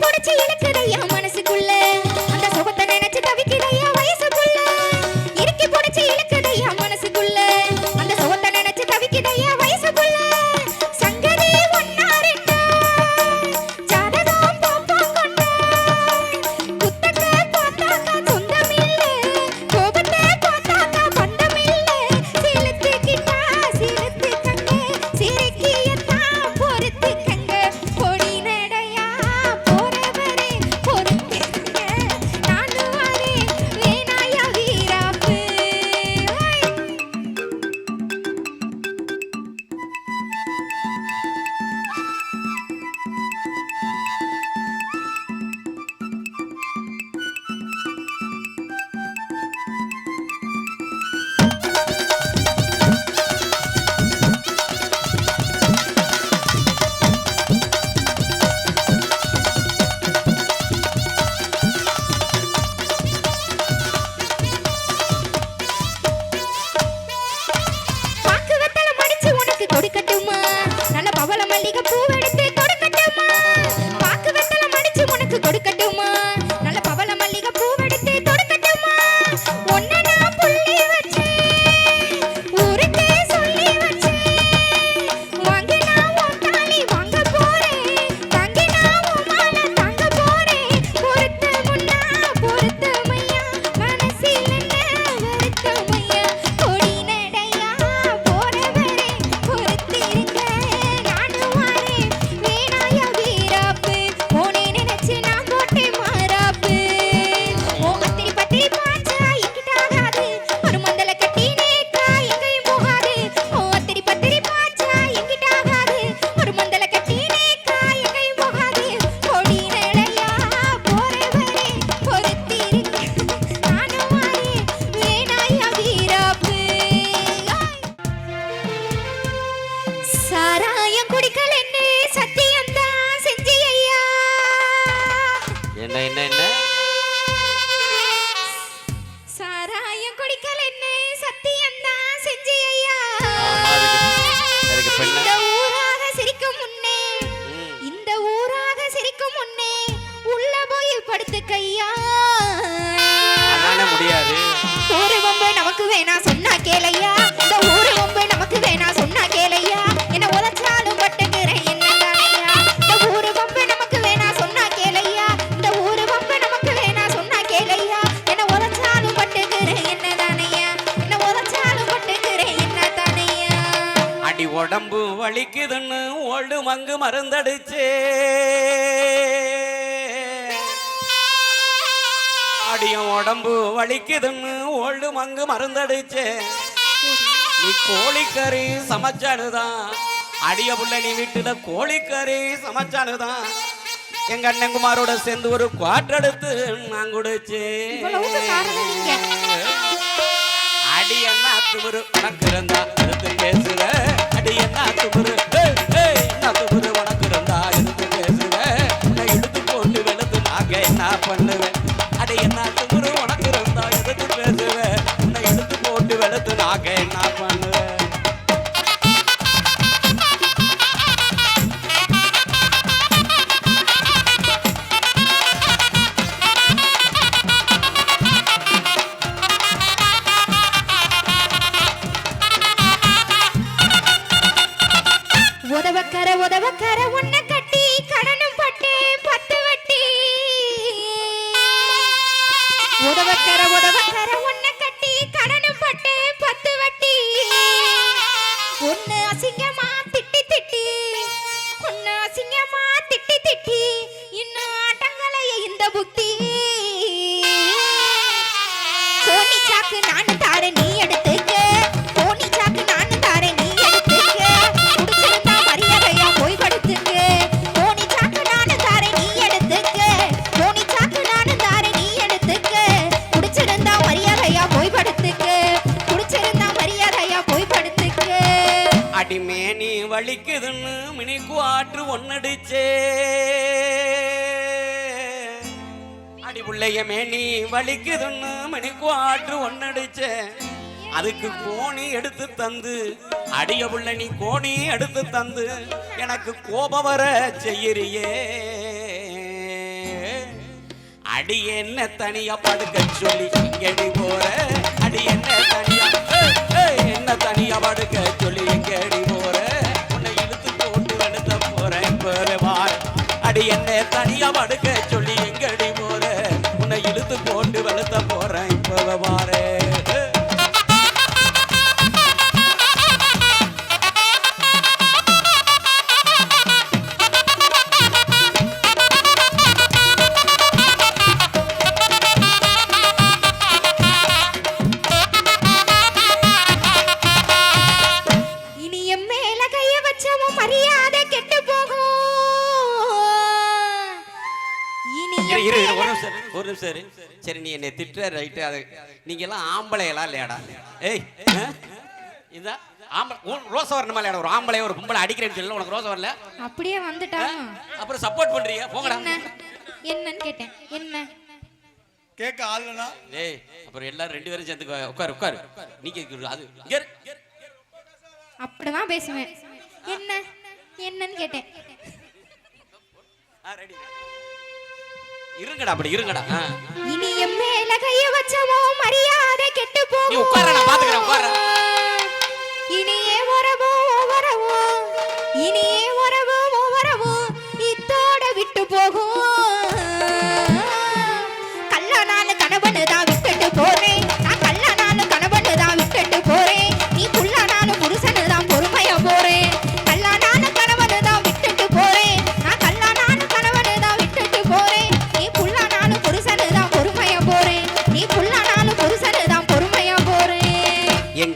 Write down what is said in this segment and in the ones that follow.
போடுச்சு எனக்கு தையா மனசு. பூ வேணுமா நல்ல பவள மல்லிகை பூ உடம்பு வலிக்குதுன்னு ஓல்டு மங்கு மருந்தடிச்சே. அடிய உடம்பு வலிக்குதுன்னு ஓல்டு மங்கு மருந்தடிச்சே. நீ கோழிக்கறி சமைச்சானுதான் அடிய புள்ள நீ வீட்டுல கோழிக்கறி சமைச்சானுதான் எங்க அண்ணன் குமாரோட சேர்ந்து ஒரு குவாட்டர் எடுத்து நான் நீங்க. அடி என்ன துமுரு உனக்கு இருந்தா பேசுற அடி என்ன துமுரு மேனி மினிக்கு ஆற்று ஒன்னடிச்சே அடி புள்ளைய மேனி வலிக்குதுன்னு மினிக்கு குவாற்று ஒன்னடிச்சே அதுக்கு கோணி எடுத்து தந்து அடிய புள்ள நீ கோணி எடுத்து தந்து எனக்கு கோபம் வர செய்யறியே. அடி என்ன தனியா படுக்க சொல்லி எடி போற? அடி என்ன தனியா என்ன தனியா படுக்க சொல்லி எங்கடி அடி என்ன தனியா படுக்க சொல்லி எங்கடி போற? உன்னை இழுத்து போட்டு வளர்த்த போ இரு இரு ஒரு நிமிஷம் ஒரு நிமிஷம் இரு. சரி நீ என்னை திட்டுற ரைட்டு அது நீங்க எல்லாம் ஆம்பளைகளா இல்லையாடா? ஏய்? இதா ஆம்பளை உன் ரோசை வரணுமா இல்லையாடா? ஒரு ஆம்பளை ஒரு பொம்பளை அடிக்கிறேன்னு சொல்லல உனக்கு ரோசை வரல? அப்படியே வந்துட்டான் அப்புறம் சப்போர்ட் பண்றியா? போங்கடா. என்ன? என்னன்னு கேட்டேன். என்ன? கேட்க ஆளுனா ஏய் அப்புறம் எல்லாரும் ரெண்டு பேரும் சேர்ந்து உட்காரு உட்காரு நீங்க அது இங்க இரு. அப்படிதான் பேசுவேன். என்ன? என்னன்னு கேட்டேன். ஆ. இருங்கடா அப்படி இருங்கடா. இனி என் மேல கைய வச்சவோ மரியாதை கெட்டு நீ போகும் உட்கார்றா, நான் பாத்துக்கிறேன், உட்கார்றா. இனியே உறவோ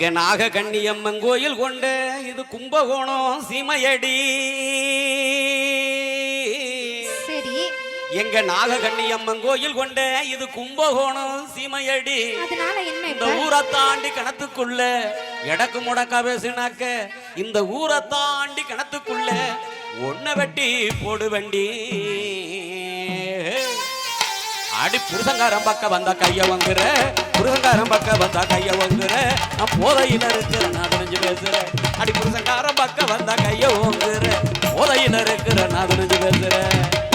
எங்க நாக கண்ணியம்மன் கோயில் கொண்ட இது கும்பகோணம் சீமையடி. சரி. எங்க நாக கண்ணியம்மன் கோயில் கொண்ட இது கும்பகோணம் சீமையடி. இந்த ஊரை தாண்டி கிணத்துக்குள்ள எடக்கு முடக்கா பேசினாக்க இந்த ஊரை தாண்டி கிணத்துக்குள்ள ஒன்ன வெட்டி போடு வண்டி அடி புருஷங்காரம் பக்கம் வந்தா கைய வாங்குற புருஷங்காரம் பக்கம் வந்தா கைய வாங்குற நான் போதையில் இருக்கிற நான் தெரிஞ்சு பேசுறேன். அடி புருஷங்காரம் பக்கம் வந்தா கைய வாங்குற போதையில் இருக்கிற நான் தெரிஞ்சு பேசுறேன்.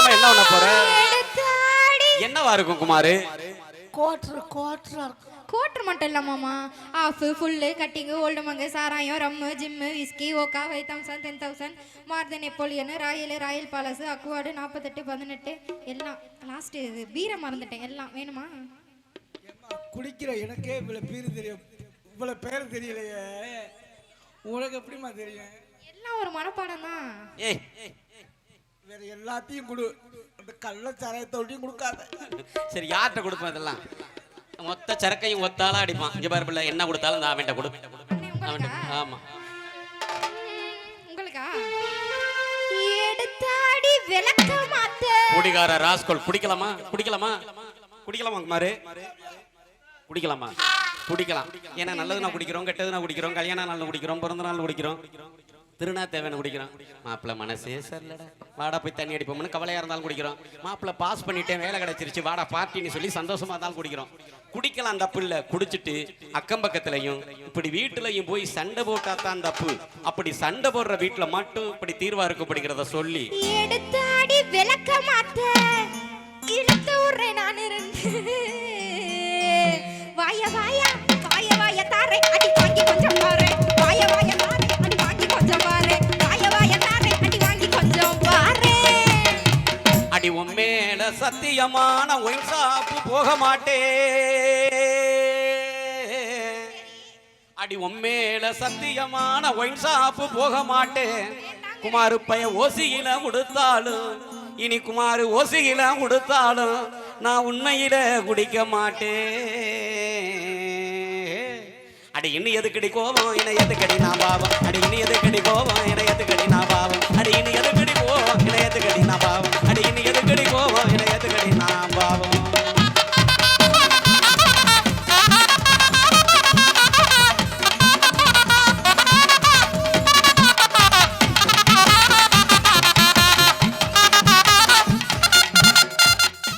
பொறுக்காம என்ன பண்ண போற? என்னவா இருக்கும் குமாரு? கோட்ரு கோட்ரா கோட்ரு மட்டும் இல்ல மாமா. Of full cutting Old Monk சாராயம் ரம்மு ஜிம்மு விஸ்கி ஓக்கா ஃபைவ் தௌசண்ட் டென் தௌசண்ட் மார்தன் நெப்போலியன் ராயல் ராயல் பாலஸ் அக்குவாடு நாற்பத்தெட்டு பதினெட்டு எல்லாம். லாஸ்ட் இது பீரை மறந்துட்டேன் எல்லாம். வேணுமா? குடிக்கிற எனக்கே இவ்வளவு பேர் தெரியும். இவ்வளவு பேர் தெரியலையே. உனக்கு எப்படிம்மா தெரியும்? எல்லாம் ஒரு மனப்பாடம் தான். ஏய் வேற எல்லாத்தையும் கொடு. அந்த கள்ளச்சாராயத்தோடையும் கொடுக்காத. சரி யார்கிட்ட கொடுப்போம் இதெல்லாம்? மொத்த சரக்கையும் ஒத்தால அடிப்பான். இங்க பாரு பிள்ளை என்ன கொடுத்தாலும் அந்த அவன்கிட்ட கொடு. அவன்கிட்ட ஆமா. உங்களுக்கா? எடுத்தாடி விளக்க மாத்த. குடிகார ராஸ்கோல் குடிக்கலாமா? குடிக்கலாமா? குடிக்கலாமா குமாரு? குடிக்கலாமா? குடிக்கலாம். ஏன்னா நல்லது நான் குடிக்கிறோம் கெட்டது நான் குடிக்கிறோம் கல்யாண நாள் குடிக்கிறோம் பிறந்த நாள் குடிக்கிறோம். திருநா தேவையான குடிக்கிறோம். மாப்பிள்ள மனசே சரிலடா வாடா போய் தண்ணி அடிப்போம்னு கவலையாக இருந்தாலும் குடிக்கிறோம். மாப்பிள்ள பாஸ் பண்ணிட்டேன் வேலை கிடைச்சிருச்சு. வாடா பார்ட்டின்னு சொல்லி சந்தோஷமா இருந்தாலும் குடிக்கிறோம். குடிக்கலாம் தப்பு இல்ல குடிச்சிட்டு அக்கம் பக்கத்துலயும் இப்படி வீட்டுலயும் போய் சண்டை போட்டா தான் தப்பு. அப்படி சண்டை போடுற வீட்டுல மட்டும் இப்படி தீர்வா இருக்கப்படுகிறத சொல்லி. எடுத்தாடி விளக்க மாட்டேன் இழுத்து விடுறேன் நான் இருந்து வாய வாயா வாய வாய தாரை. அடி வாங்கி கொஞ்சம் பாரு. அடி சத்தியமான ஒயின் ஷாப்பு போக மாட்டே அடி உண்மேல சத்தியமான ஒயின் ஷாப்பு போக மாட்டேன் குமாரு பைய ஓசியில கொடுத்தாலும் இனி குமாரு ஓசியில கொடுத்தாலும் நான் உண்மையில குடிக்க மாட்டேன் அடி இன்னும் எதுக்கடி கோபம் என எதுக்கடி நான் பாவம் இன்னும் எதுக்கடி நான் பாவம்? அடி